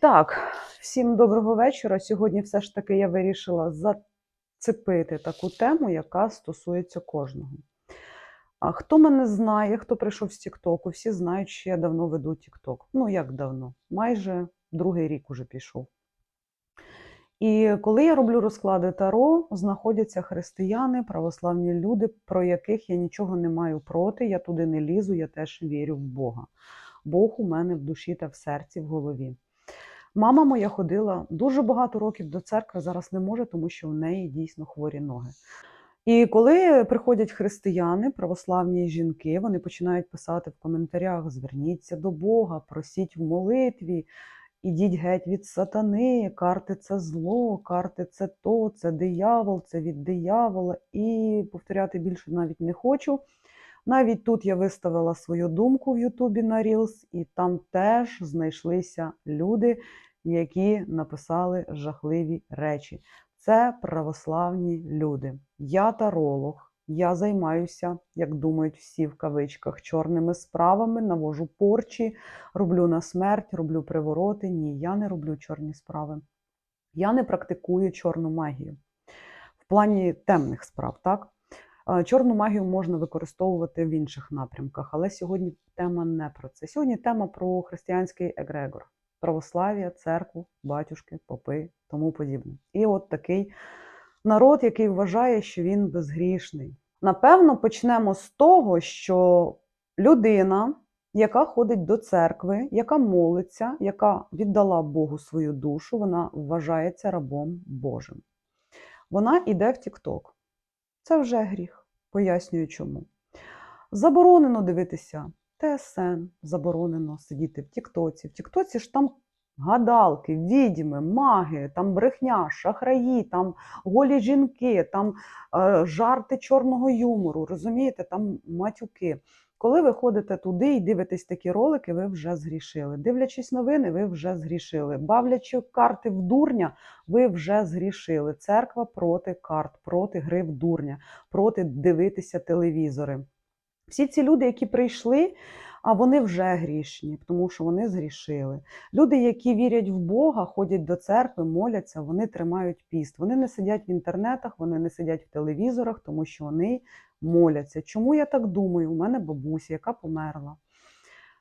Так, всім доброго вечора. Сьогодні все ж таки я вирішила зацепити таку тему, яка стосується кожного. А хто мене знає, хто прийшов з Тіктоку, всі знають, що я давно веду Тікток. Ну, як давно? Майже другий рік уже пішов. І коли я роблю розклади Таро, знаходяться християни, православні люди, про яких я нічого не маю проти, я туди не лізу, я теж вірю в Бога. Бог у мене в душі та в серці, в голові. Мама моя ходила дуже багато років до церкви, зараз не може, тому що в неї дійсно хворі ноги. І коли приходять християни, православні жінки, вони починають писати в коментарях: зверніться до Бога, просіть в молитві, ідіть геть від сатани, карти це зло, карти це то, це диявол, це від диявола. І повторяти більше навіть не хочу. Навіть тут я виставила свою думку в Ютубі на Reels, і там теж знайшлися люди, які написали жахливі речі. Це православні люди. Я таролог, я займаюся, як думають всі в кавичках, чорними справами, навожу порчі, роблю на смерть, роблю привороти. Ні, я не роблю чорні справи. Я не практикую чорну магію в плані темних справ, так? Чорну магію можна використовувати в інших напрямках, але сьогодні тема не про це. Сьогодні тема про християнський егрегор, православ'я, церкву, батюшки, попи, тому подібне. І от такий народ, який вважає, що він безгрішний. Напевно, почнемо з того, що людина, яка ходить до церкви, яка молиться, яка віддала Богу свою душу, вона вважається рабом Божим. Вона йде в Тікток. Це вже гріх. Пояснюю чому. Заборонено дивитися ТСН, заборонено сидіти в Тіктоці. В Тіктоці ж там гадалки, відьми, маги, там брехня, шахраї, там голі жінки, там е, жарти чорного юмору, розумієте, там матюки. Коли ви ходите туди і дивитесь такі ролики, ви вже згрішили. Дивлячись новини, ви вже згрішили. Бавлячи карти в дурня, ви вже згрішили. Церква проти карт, проти гри в дурня, проти дивитися телевізори. Всі ці люди, які прийшли, а вони вже грішні, тому що вони згрішили. Люди, які вірять в Бога, ходять до церкви, моляться, вони тримають піст. Вони не сидять в інтернетах, вони не сидять в телевізорах, тому що вони моляться. Чому я так думаю? У мене бабуся, яка померла.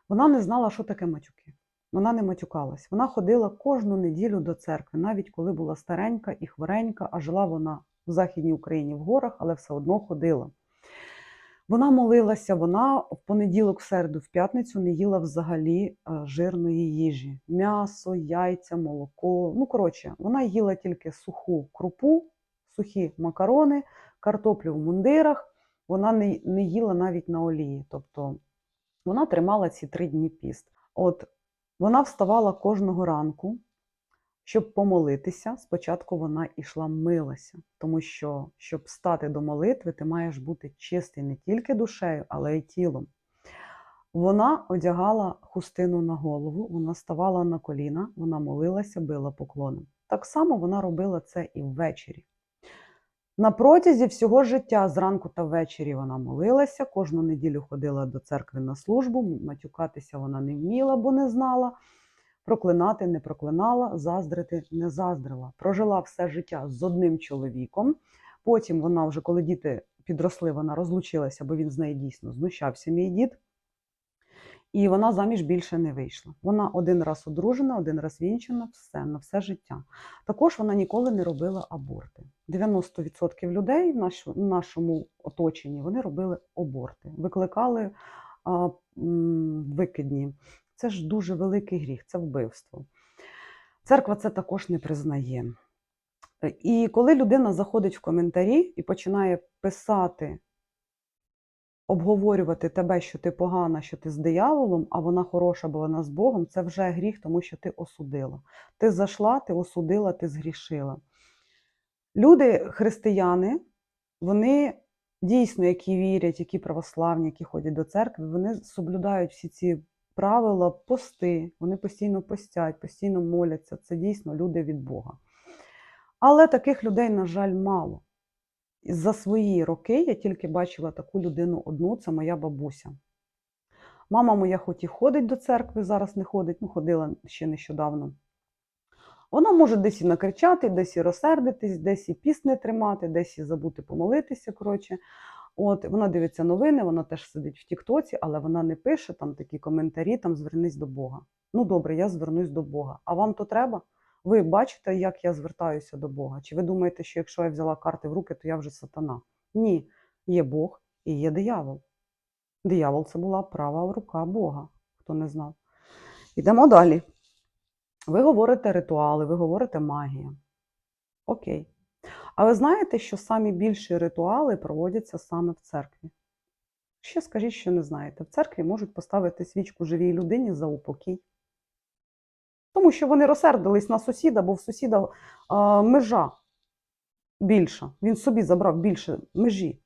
Вона не знала, що таке матюки. Вона не матюкалась. Вона ходила кожну неділю до церкви, навіть коли була старенька і хворенька, а жила вона в Західній Україні в горах, але все одно ходила. Вона молилася, вона в понеділок, в середу, в п'ятницю не їла взагалі е, жирної їжі: м'ясо, яйця, молоко. Ну, коротше, вона їла тільки суху крупу, сухі макарони, картоплю в мундирах. Вона не, не їла навіть на олії. Тобто вона тримала ці три дні піст. От вона вставала кожного ранку, щоб помолитися. Спочатку вона йшла милася, тому що, щоб стати до молитви, ти маєш бути чистий не тільки душею, але й тілом. Вона одягала хустину на голову, вона ставала на коліна, вона молилася, била поклони. Так само вона робила це і ввечері. На протязі всього життя, зранку та ввечері вона молилася, кожну неділю ходила до церкви на службу, матюкатися вона не вміла, бо не знала, проклинати не проклинала, заздрити не заздрила. Прожила все життя з одним чоловіком. Потім вона, вже коли діти підросли, вона розлучилася, бо він з неї дійсно знущався, мій дід. І вона заміж більше не вийшла. Вона один раз одружена, один раз вінчена, все на все життя. Також вона ніколи не робила аборти. 90% людей в нашому оточенні вони робили аборти, викликали а, м, викидні. Це ж дуже великий гріх, це вбивство. Церква це також не признає. І коли людина заходить в коментарі і починає писати обговорювати тебе, що ти погана, що ти з дияволом, а вона хороша, бо вона з Богом, це вже гріх, тому що ти осудила. Ти зайшла, ти осудила, ти згрішила. Люди, християни, вони дійсно, які вірять, які православні, які ходять до церкви, вони соблюдають всі ці правила, пости, вони постійно постять, постійно моляться. Це дійсно люди від Бога. Але таких людей, на жаль, мало. За свої роки я тільки бачила таку людину одну, це моя бабуся. Мама моя хоч і ходить до церкви, зараз не ходить, ну ходила ще нещодавно. Вона може десь і накричати, десь і розсердитись, десь і піс не тримати, десь і забути помолитися. Коротше. От вона дивиться новини, вона теж сидить в Тіктоці, але вона не пише там такі коментарі, там звернись до Бога. Ну добре, я звернусь до Бога. А вам то треба? Ви бачите, як я звертаюся до Бога? Чи ви думаєте, що якщо я взяла карти в руки, то я вже сатана? Ні, є Бог і є диявол. Диявол це була права рука Бога, хто не знав. Йдемо далі. Ви говорите ритуали, ви говорите магія. Окей. А ви знаєте, що самі більші ритуали проводяться саме в церкві? Ще скажіть, що не знаєте. В церкві можуть поставити свічку живій людині за упокій. Тому що вони розсердились на сусіда, бо в сусіда а, межа більша. Він собі забрав більше межі.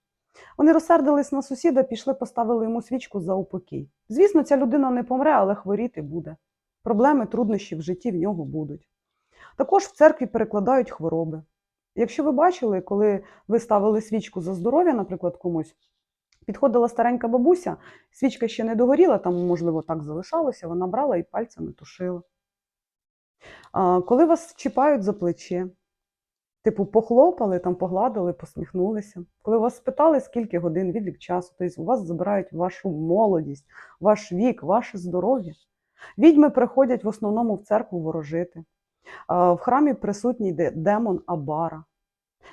Вони розсердились на сусіда, пішли, поставили йому свічку за упокій. Звісно, ця людина не помре, але хворіти буде. Проблеми, труднощі в житті в нього будуть. Також в церкві перекладають хвороби. Якщо ви бачили, коли ви ставили свічку за здоров'я, наприклад, комусь, підходила старенька бабуся, свічка ще не догоріла, там, можливо, так залишалося, вона брала і пальцями тушила. А, коли вас чіпають за плече, типу похлопали, там погладили, посміхнулися. Коли вас спитали, скільки годин відлік часу, тобто у вас забирають вашу молодість, ваш вік, ваше здоров'я. Відьми приходять в основному в церкву ворожити. В храмі присутній демон Абара.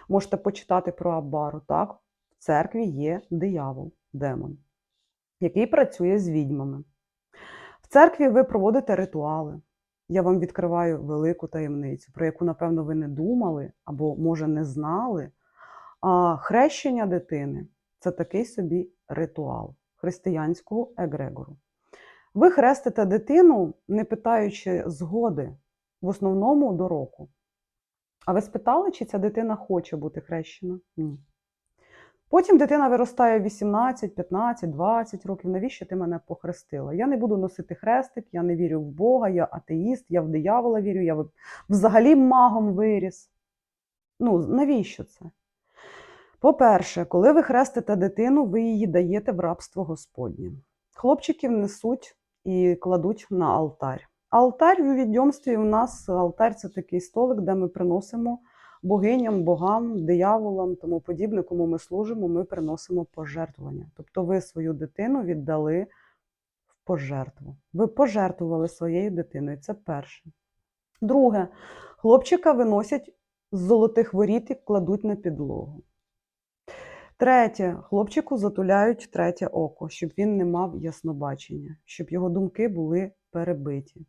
Можете почитати про Абару. Так, в церкві є диявол, демон, який працює з відьмами. В церкві ви проводите ритуали. Я вам відкриваю велику таємницю, про яку, напевно, ви не думали або, може, не знали. А хрещення дитини це такий собі ритуал християнського егрегору. Ви хрестите дитину, не питаючи згоди, в основному до року. А ви спитали, чи ця дитина хоче бути хрещена? Ні. Потім дитина виростає 18, 15, 20 років. Навіщо ти мене похрестила? Я не буду носити хрестик, я не вірю в Бога, я атеїст, я в диявола вірю, я взагалі магом виріс. Ну, навіщо це? По-перше, коли ви хрестите дитину, ви її даєте в рабство Господнє. Хлопчиків несуть і кладуть на алтарь. Алтарь у відьомстві у нас алтарь це такий столик, де ми приносимо богиням, богам, дияволам, тому подібне, кому ми служимо, ми приносимо пожертвування. Тобто ви свою дитину віддали в пожертву. Ви пожертвували своєю дитиною. Це перше. Друге, хлопчика виносять з золотих воріт і кладуть на підлогу. Третє, хлопчику затуляють третє око, щоб він не мав яснобачення, щоб його думки були перебиті.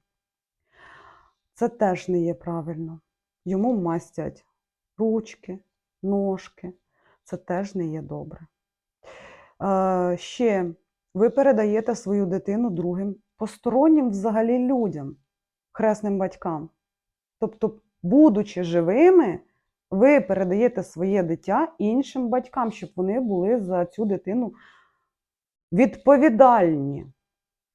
Це теж не є правильно. Йому мастять ручки, ножки. Це теж не є добре. Ще ви передаєте свою дитину другим постороннім взагалі людям, хресним батькам. Тобто, будучи живими, ви передаєте своє дитя іншим батькам, щоб вони були за цю дитину відповідальні.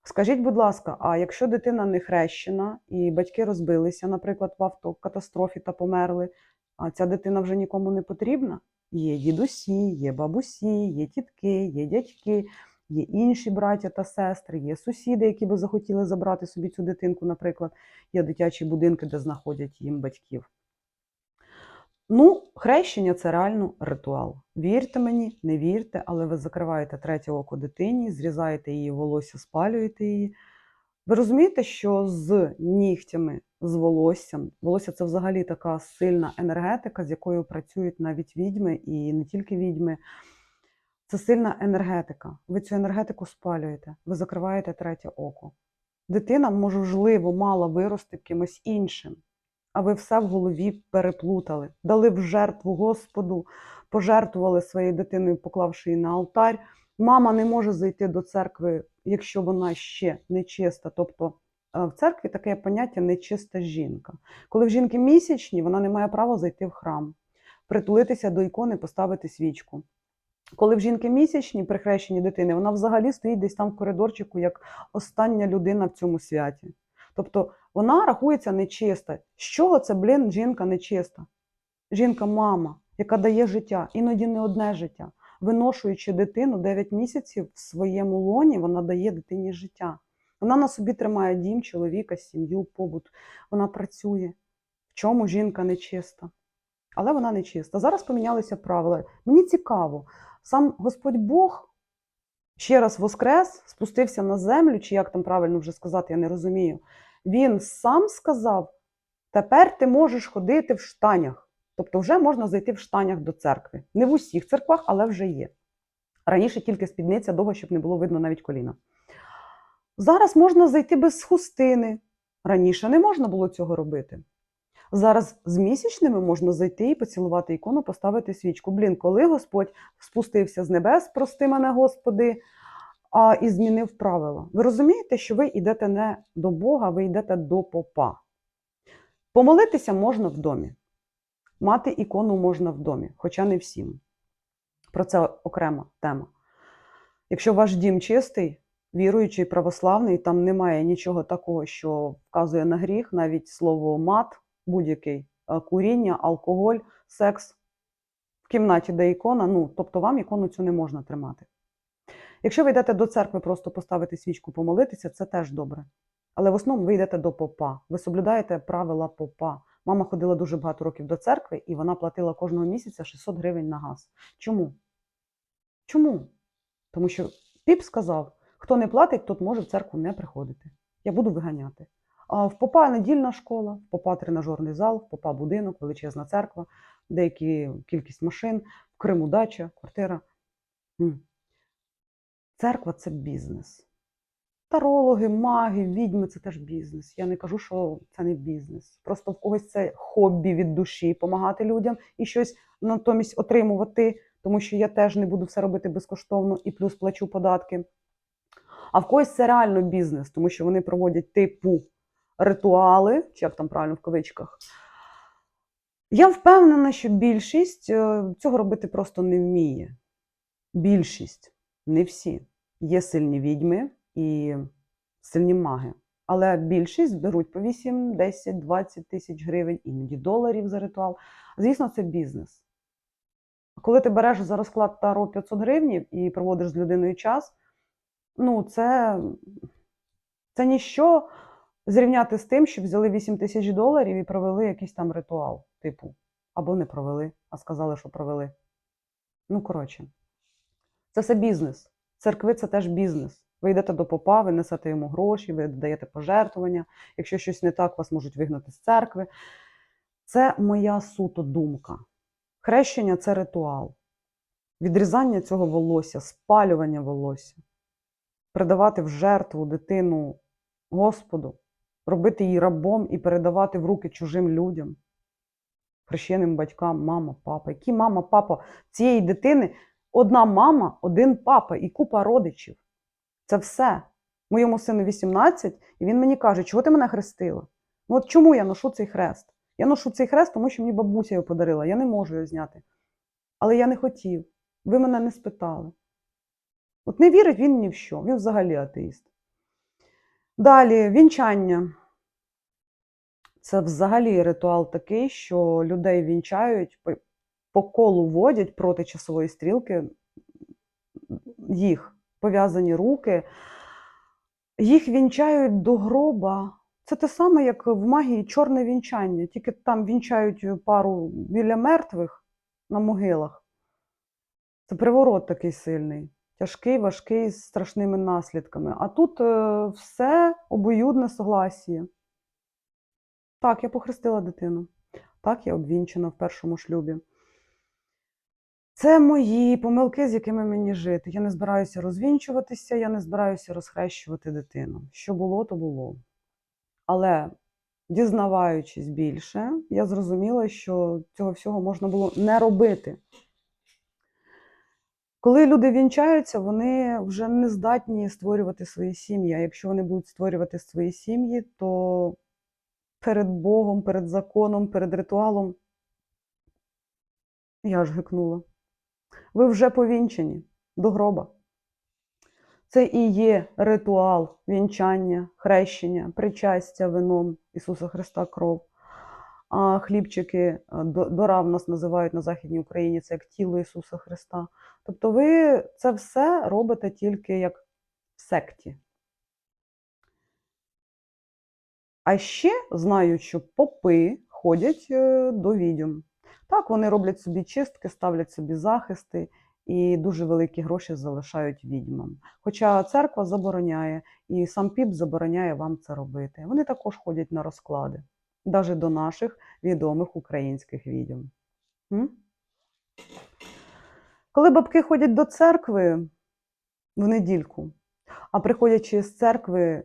Скажіть, будь ласка, а якщо дитина не хрещена і батьки розбилися, наприклад, в автокатастрофі та померли, а ця дитина вже нікому не потрібна? Є дідусі, є бабусі, є тітки, є дядьки, є інші браття та сестри, є сусіди, які би захотіли забрати собі цю дитинку, наприклад, є дитячі будинки, де знаходять їм батьків. Ну, хрещення це реально ритуал. Вірте мені, не вірте, але ви закриваєте третє око дитині, зрізаєте її волосся, спалюєте її. Ви розумієте, що з нігтями, з волоссям, волосся це взагалі така сильна енергетика, з якою працюють навіть відьми і не тільки відьми. Це сильна енергетика. Ви цю енергетику спалюєте, ви закриваєте третє око. Дитина, можливо, мала вирости кимось іншим, а ви все в голові переплутали, дали в жертву Господу, пожертвували своєю дитиною, поклавши її на алтарь. Мама не може зайти до церкви, якщо вона ще не чиста. Тобто е, в церкві таке поняття нечиста жінка. Коли в жінки місячні, вона не має права зайти в храм, притулитися до ікони, поставити свічку. Коли в жінки місячні при хрещенні дитини, вона взагалі стоїть десь там в коридорчику, як остання людина в цьому святі. Тобто вона рахується нечиста. З чого це, блін, жінка нечиста? Жінка-мама, яка дає життя, іноді не одне життя. Виношуючи дитину 9 місяців в своєму лоні, вона дає дитині життя. Вона на собі тримає дім, чоловіка, сім'ю, побут. Вона працює. в чому жінка нечиста. Але вона нечиста. Зараз помінялися правила. Мені цікаво, сам Господь Бог ще раз воскрес, спустився на землю, чи як там правильно вже сказати, я не розумію. Він сам сказав: тепер ти можеш ходити в штанях. Тобто, вже можна зайти в штанях до церкви. Не в усіх церквах, але вже є. Раніше тільки спідниця довго, щоб не було видно навіть коліна. Зараз можна зайти без хустини. Раніше не можна було цього робити. Зараз з місячними можна зайти і поцілувати ікону, поставити свічку. Блін, коли Господь спустився з небес, прости мене, Господи, а, і змінив правила. Ви розумієте, що ви йдете не до Бога, ви йдете до попа. Помолитися можна в домі. Мати ікону можна в домі, хоча не всім. Про це окрема тема. Якщо ваш дім чистий, віруючий, православний, там немає нічого такого, що вказує на гріх, навіть слово мат, будь-який е, куріння, алкоголь, секс в кімнаті, де ікона, ну, тобто вам ікону цю не можна тримати. Якщо ви йдете до церкви просто поставити свічку, помолитися, це теж добре. Але в основному ви йдете до попа. Ви соблюдаєте правила попа. Мама ходила дуже багато років до церкви, і вона платила кожного місяця 600 гривень на газ. Чому? Чому? Тому що піп сказав: хто не платить, тот може в церкву не приходити. Я буду виганяти. А в попа недільна школа, в попа тренажерний зал, в попа будинок, величезна церква, деякі кількість машин, в Криму дача, квартира. Церква це бізнес. Тарологи, маги, відьми це теж бізнес. Я не кажу, що це не бізнес. Просто в когось це хобі від душі, допомагати людям і щось натомість отримувати, тому що я теж не буду все робити безкоштовно і плюс плачу податки. А в когось це реально бізнес, тому що вони проводять типу ритуали, чи як там правильно в кавичках. Я впевнена, що більшість е, цього робити просто не вміє. Більшість, не всі. Є сильні відьми і сильні маги. Але більшість беруть по 8, 10, 20 тисяч гривень, іноді доларів за ритуал. Звісно, це бізнес. Коли ти береш за розклад Таро 500 гривень і проводиш з людиною час, ну це, це ніщо зрівняти з тим, що взяли 8 тисяч доларів і провели якийсь там ритуал, типу, або не провели, а сказали, що провели. Ну, коротше, це все бізнес. Церкви це теж бізнес. Ви йдете до попа, ви несете йому гроші, ви даєте пожертвування. Якщо щось не так, вас можуть вигнати з церкви. Це моя суто думка. Хрещення це ритуал. Відрізання цього волосся, спалювання волосся, передавати в жертву дитину Господу, робити її рабом і передавати в руки чужим людям, хрещеним батькам, мама, папа. Які мама, папа цієї дитини? Одна мама, один папа і купа родичів. Це все. Моєму сину 18, і він мені каже, чого ти мене хрестила? Ну от чому я ношу цей хрест? Я ношу цей хрест, тому що мені бабуся його подарила. Я не можу його зняти. Але я не хотів. Ви мене не спитали. От не вірить він ні в що, він взагалі атеїст. Далі, вінчання. Це взагалі ритуал такий, що людей вінчають, по- колу водять проти часової стрілки їх пов'язані руки, їх вінчають до гроба. Це те саме, як в магії чорне вінчання, тільки там вінчають пару біля мертвих на могилах. Це приворот такий сильний, тяжкий, важкий, з страшними наслідками. А тут е, все обоюдне согласіє. Так, я похрестила дитину. Так, я обвінчена в першому шлюбі. Це мої помилки, з якими мені жити. Я не збираюся розвінчуватися, я не збираюся розхрещувати дитину. Що було, то було. Але дізнаваючись більше, я зрозуміла, що цього всього можна було не робити. Коли люди вінчаються, вони вже не здатні створювати свої сім'ї. А якщо вони будуть створювати свої сім'ї, то перед Богом, перед законом, перед ритуалом я ж гикнула. Ви вже повінчені до гроба. Це і є ритуал вінчання, хрещення, причастя вином Ісуса Христа кров. А хлібчики е, до- дора в нас називають на Західній Україні це як тіло Ісуса Христа. Тобто ви це все робите тільки як в секті. А ще знаю, що попи ходять е, до відьом. Так, вони роблять собі чистки, ставлять собі захисти і дуже великі гроші залишають відьмам. Хоча церква забороняє, і сам піп забороняє вам це робити. Вони також ходять на розклади, навіть до наших відомих українських відьом. М? Коли бабки ходять до церкви в недільку, а приходячи з церкви,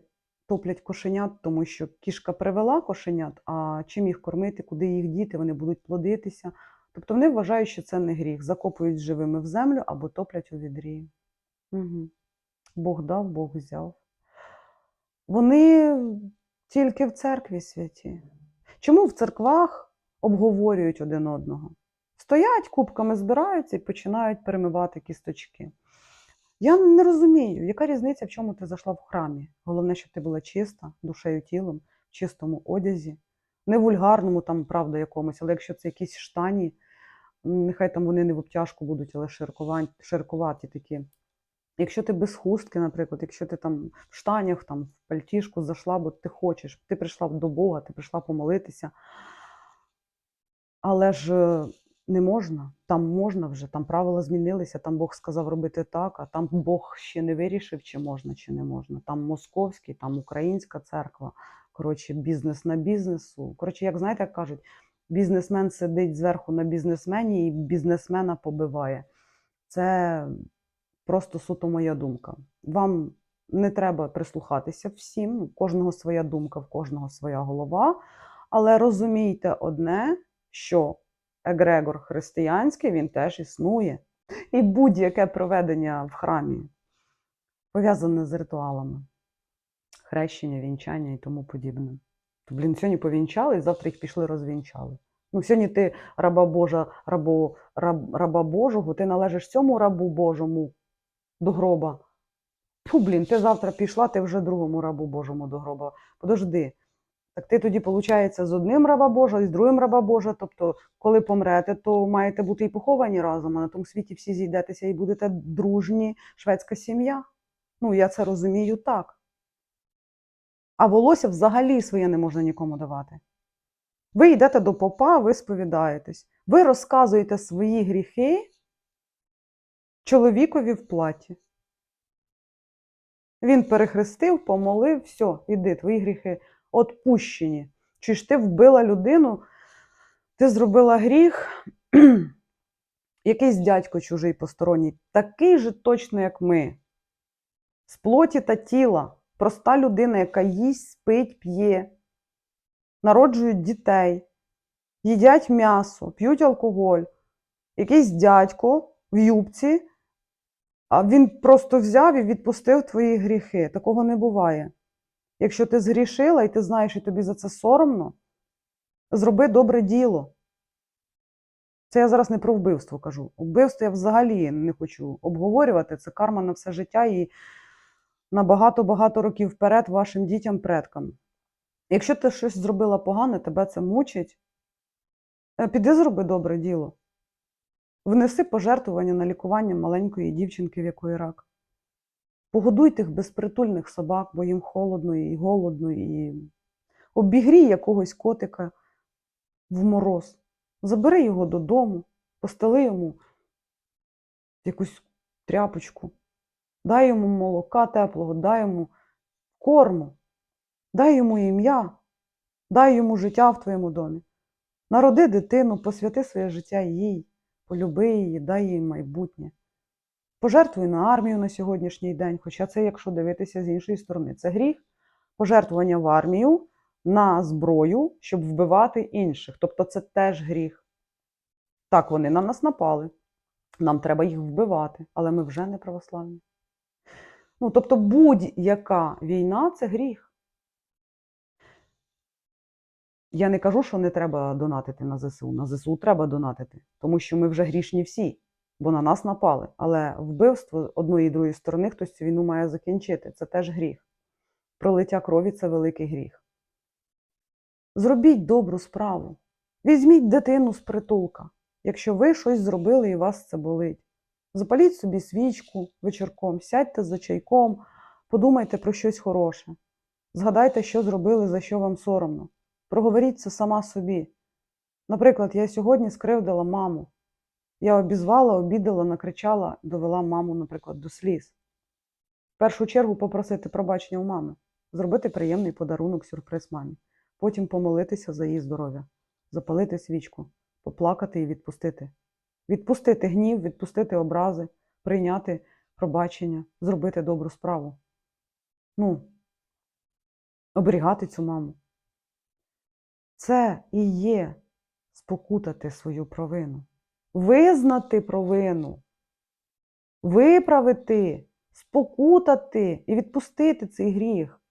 топлять кошенят, тому що кішка привела кошенят, а чим їх кормити, куди їх діти, вони будуть плодитися. Тобто вони вважають, що це не гріх, закопують живими в землю або топлять у відрі. Угу. Бог дав, Бог взяв. Вони тільки в церкві святі. Чому в церквах обговорюють один одного? Стоять, кубками збираються і починають перемивати кісточки. Я не розумію, яка різниця, в чому ти зайшла в храмі. Головне, щоб ти була чиста, душею, тілом, в чистому одязі, не вульгарному, там, правда, якомусь, але якщо це якісь штані, нехай там вони не в обтяжку будуть, але ширкуваті, такі. Якщо ти без хустки, наприклад, якщо ти там в штанях, там, в пальтішку зайшла, бо ти хочеш, ти прийшла до Бога, ти прийшла помолитися. Але ж е, не можна, там можна вже, там правила змінилися, там Бог сказав робити так, а там Бог ще не вирішив, чи можна, чи не можна. Там московський, там українська церква. Коротше, бізнес на бізнесу. Коротше, як знаєте, як кажуть, бізнесмен сидить зверху на бізнесмені і бізнесмена побиває. Це просто суто моя думка. Вам не треба прислухатися всім, у кожного своя думка, в кожного своя голова. Але розумійте одне, що егрегор християнський він теж існує. І будь-яке проведення в храмі пов'язане з ритуалами, хрещення, вінчання і тому подібне. То, блін, сьогодні повінчали, і завтра їх пішли розвінчали. Ну, сьогодні ти раба Божа, рабо, раб, раба Божого, ти належиш цьому рабу Божому до гроба. Фу, блін, ти завтра пішла, ти вже другому рабу Божому до гроба. Подожди. Так ти тоді, виходить, з одним раба Божа і з другим раба Божа. Тобто, коли помрете, то маєте бути і поховані разом, а на тому світі всі зійдетеся і будете дружні шведська сім'я. Ну, я це розумію так. А волосся взагалі своє не можна нікому давати. Ви йдете до попа, ви сповідаєтесь. Ви розказуєте свої гріхи чоловікові в платі. Він перехрестив, помолив, все, іди, твої гріхи отпущені. Чи ж ти вбила людину, ти зробила гріх, якийсь дядько чужий посторонній, такий же точно, як ми, з плоті та тіла, проста людина, яка їсть, спить, п'є, народжують дітей, їдять м'ясо, п'ють алкоголь, якийсь дядько в юбці, а він просто взяв і відпустив твої гріхи. Такого не буває. Якщо ти згрішила і ти знаєш, і тобі за це соромно, зроби добре діло. Це я зараз не про вбивство кажу. Вбивство я взагалі не хочу обговорювати. Це карма на все життя і на багато-багато років вперед вашим дітям, предкам. Якщо ти щось зробила погане, тебе це мучить, е, піди зроби добре діло. Внеси пожертвування на лікування маленької дівчинки, в якої рак. Погодуй тих безпритульних собак, бо їм холодно і голодно, і обігрій якогось котика в мороз. Забери його додому, постели йому якусь тряпочку, дай йому молока теплого, дай йому корму, дай йому ім'я, дай йому життя в твоєму домі. Народи дитину, посвяти своє життя їй, полюби її, дай їй майбутнє. Пожертвуй на армію на сьогоднішній день, хоча це, якщо дивитися з іншої сторони, це гріх. Пожертвування в армію на зброю, щоб вбивати інших. Тобто це теж гріх. Так, вони на нас напали. Нам треба їх вбивати, але ми вже не православні. Ну, тобто, будь-яка війна це гріх. Я не кажу, що не треба донатити на ЗСУ. На ЗСУ треба донатити, тому що ми вже грішні всі бо на нас напали. Але вбивство одної і другої сторони хтось цю війну має закінчити. Це теж гріх. Пролиття крові це великий гріх. Зробіть добру справу. Візьміть дитину з притулка, якщо ви щось зробили і вас це болить. Запаліть собі свічку вечірком, сядьте за чайком, подумайте про щось хороше. Згадайте, що зробили, за що вам соромно. Проговоріть це сама собі. Наприклад, я сьогодні скривдила маму. Я обізвала, обідала, накричала, довела маму, наприклад, до сліз. В першу чергу попросити пробачення у мами, зробити приємний подарунок, сюрприз мамі, потім помолитися за її здоров'я, запалити свічку, поплакати і відпустити. Відпустити гнів, відпустити образи, прийняти пробачення, зробити добру справу. Ну, оберігати цю маму. Це і є спокутати свою провину, визнати провину, виправити, спокутати і відпустити цей гріх.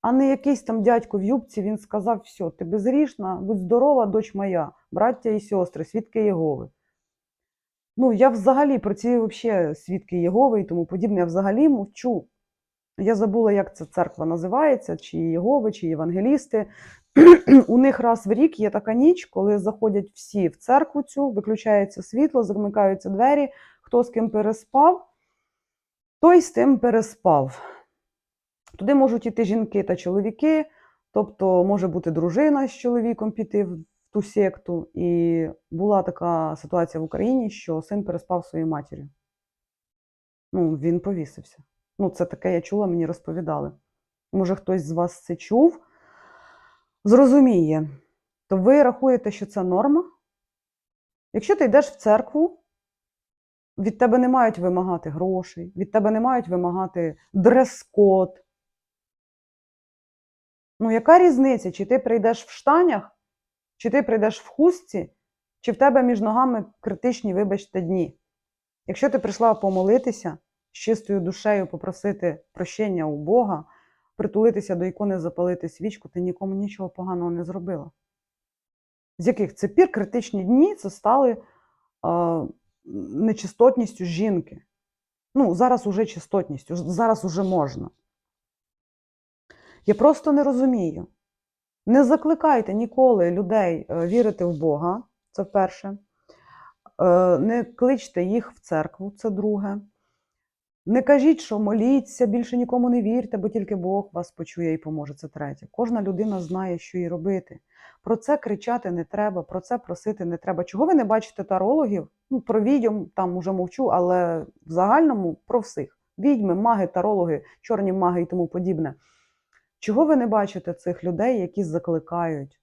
А не якийсь там дядько в юбці, він сказав, все, ти безгрішна, будь здорова, дочь моя, браття і сестри, свідки Єгови. Ну, я взагалі про ці вообще свідки Єгови і тому подібне, я взагалі мовчу. Я забула, як ця церква називається, чи Єгови, чи євангелісти. У них раз в рік є така ніч, коли заходять всі в церкву цю, виключається світло, замикаються двері, хто з ким переспав, той з тим переспав. Туди можуть іти жінки та чоловіки, тобто може бути дружина з чоловіком піти в ту секту. І була така ситуація в Україні, що син переспав своєю матір'ю. Ну, він повісився. Ну, це таке я чула, мені розповідали. Може, хтось з вас це чув, зрозуміє. То ви рахуєте, що це норма? Якщо ти йдеш в церкву, від тебе не мають вимагати грошей, від тебе не мають вимагати дрес-код. Ну, яка різниця, чи ти прийдеш в штанях, чи ти прийдеш в хустці, чи в тебе між ногами критичні, вибачте, дні? Якщо ти прийшла помолитися з чистою душею, попросити прощення у Бога, притулитися до ікони, запалити свічку, ти нікому нічого поганого не зробила. З яких це пір критичні дні це стали е, нечистотністю жінки. Ну, зараз уже чистотністю, зараз уже можна. Я просто не розумію. Не закликайте ніколи людей е, вірити в Бога, це перше. Е, Не кличте їх в церкву, це друге. Не кажіть, що моліться, більше нікому не вірте, бо тільки Бог вас почує і поможе. Це третє. Кожна людина знає, що їй робити. Про це кричати не треба, про це просити не треба. Чого ви не бачите тарологів? Ну, про відьом там уже мовчу, але в загальному про всіх. Відьми, маги, тарологи, чорні маги і тому подібне. Чого ви не бачите цих людей, які закликають?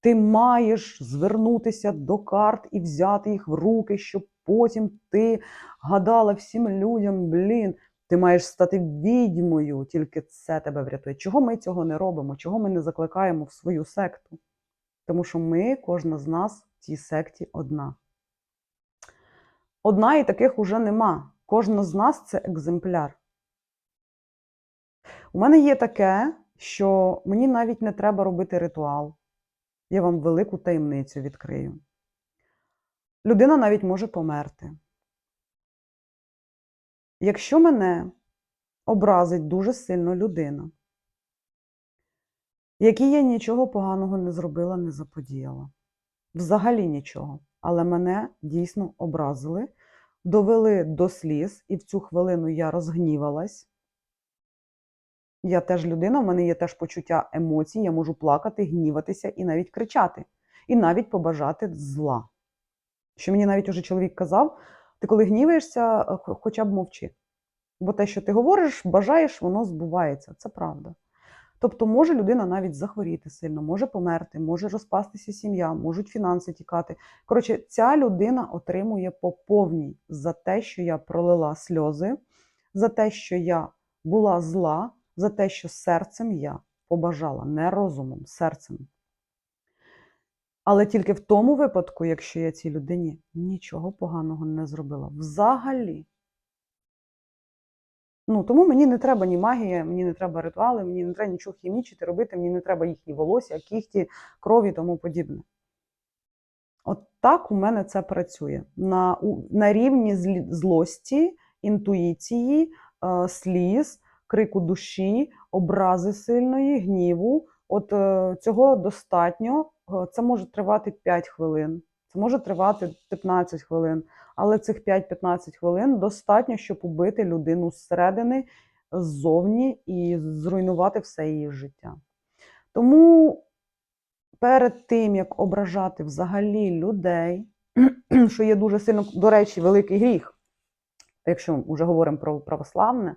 Ти маєш звернутися до карт і взяти їх в руки, щоб потім ти гадала всім людям, блін, ти маєш стати відьмою, тільки це тебе врятує. Чого ми цього не робимо? Чого ми не закликаємо в свою секту? Тому що ми, кожна з нас в цій секті одна. Одна і таких уже нема. Кожна з нас це екземпляр. У мене є таке, що мені навіть не треба робити ритуал. Я вам велику таємницю відкрию. Людина навіть може померти. Якщо мене образить дуже сильно людина, якій я нічого поганого не зробила, не заподіяла, взагалі нічого, але мене дійсно образили, довели до сліз, і в цю хвилину я розгнівалась. Я теж людина, в мене є теж почуття емоцій, я можу плакати, гніватися і навіть кричати, і навіть побажати зла. Що мені навіть уже чоловік казав, ти коли гніваєшся, хоча б мовчи. Бо те, що ти говориш, бажаєш, воно збувається. Це правда. Тобто, може людина навіть захворіти сильно, може померти, може розпастися сім'я, можуть фінанси тікати. Коротше, ця людина отримує по повній за те, що я пролила сльози, за те, що я була зла, за те, що серцем я побажала, не розумом, серцем. Але тільки в тому випадку, якщо я цій людині нічого поганого не зробила. Взагалі. Ну, тому мені не треба ні магія, мені не треба ритуали, мені не треба нічого хімічити, робити, мені не треба їхні волосся, кіхті, крові і тому подібне. От так у мене це працює. На на рівні злості, інтуїції, е, сліз, крику душі, образи сильної, гніву. От е, цього достатньо. Е, Це може тривати 5 хвилин, це може тривати 15 хвилин, але цих 5-15 хвилин достатньо, щоб убити людину зсередини, ззовні і зруйнувати все її життя. Тому перед тим, як ображати взагалі людей, що є дуже сильно, до речі, великий гріх, якщо ми вже говоримо про православне,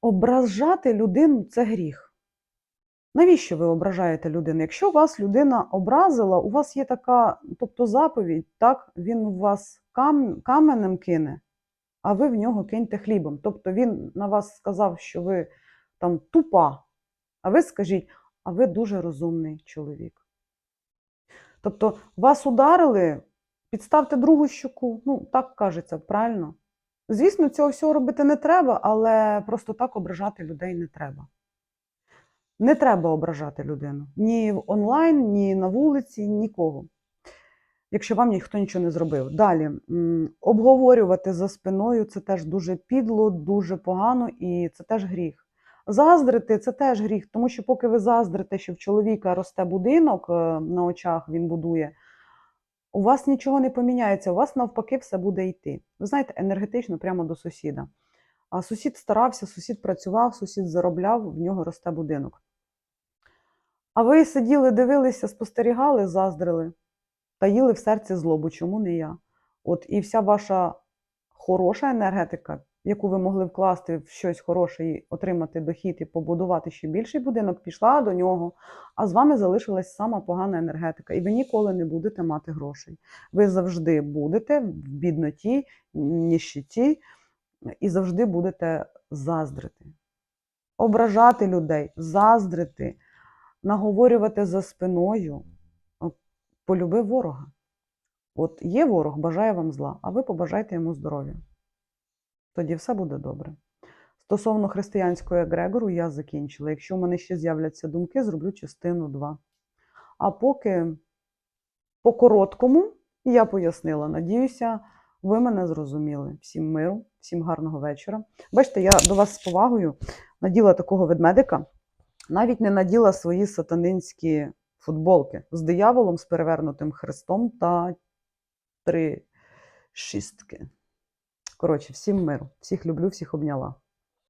ображати людину це гріх. Навіщо ви ображаєте людину? Якщо вас людина образила, у вас є така, тобто заповідь, так, він у вас кам, каменем кине, а ви в нього киньте хлібом. Тобто він на вас сказав, що ви там тупа, а ви скажіть, а ви дуже розумний чоловік. Тобто вас ударили, підставте другу щоку. Ну, так кажеться, правильно? Звісно, цього всього робити не треба, але просто так ображати людей не треба. Не треба ображати людину ні онлайн, ні на вулиці, нікого. Якщо вам ніхто нічого не зробив. Далі, обговорювати за спиною це теж дуже підло, дуже погано і це теж гріх. Заздрити це теж гріх, тому що поки ви заздрите, що в чоловіка росте будинок е, на очах, він будує, у вас нічого не поміняється, у вас навпаки все буде йти. Ви знаєте, енергетично прямо до сусіда. А сусід старався, сусід працював, сусід заробляв, в нього росте будинок. А ви сиділи, дивилися, спостерігали, заздрили, таїли в серці злобу, чому не я? От і вся ваша хороша енергетика, яку ви могли вкласти в щось хороше і отримати дохід і побудувати ще більший будинок, пішла до нього, а з вами залишилась сама погана енергетика, і ви ніколи не будете мати грошей. Ви завжди будете в бідноті, ніщиті, і завжди будете заздрити. Ображати людей, заздрити, наговорювати за спиною. Полюби ворога. От є ворог, бажає вам зла, а ви побажайте йому здоров'я. Тоді все буде добре. Стосовно християнського егрегору я закінчила. Якщо в мене ще з'являться думки, зроблю частину 2. А поки по короткому я пояснила. Надіюся, ви мене зрозуміли. Всім миру, всім гарного вечора. Бачите, я до вас з повагою наділа такого ведмедика, навіть не наділа свої сатанинські футболки з дияволом, з перевернутим хрестом та три шістки. Коротше, всім миру. Всіх люблю, всіх обняла.